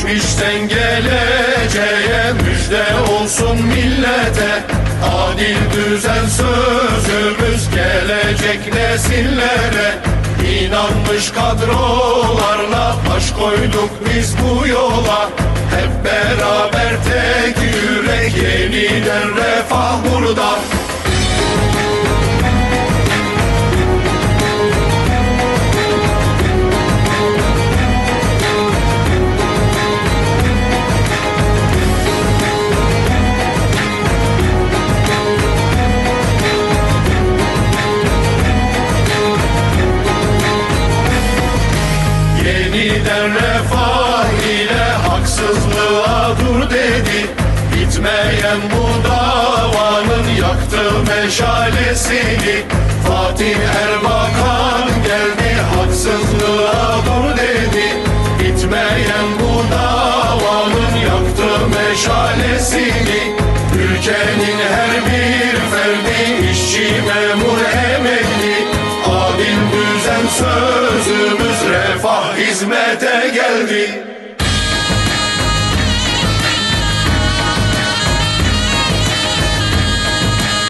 Geçmişten geleceğe müjde olsun millete. Adil düzen sözümüz gelecek nesillere. İnanmış kadrolarla baş koyduk biz bu yola. Hep beraber tek yürek yeniden refah burada Yeniden refah ile haksızlığa dur dedi. Bitmeyen bu davanın yaktı meşalesini. Fatih Erbakan geldi haksızlığa dur dedi. Bitmeyen bu davanın yaktı meşalesini. Ülkenin her bir ferdi işçi memur hizmete geldi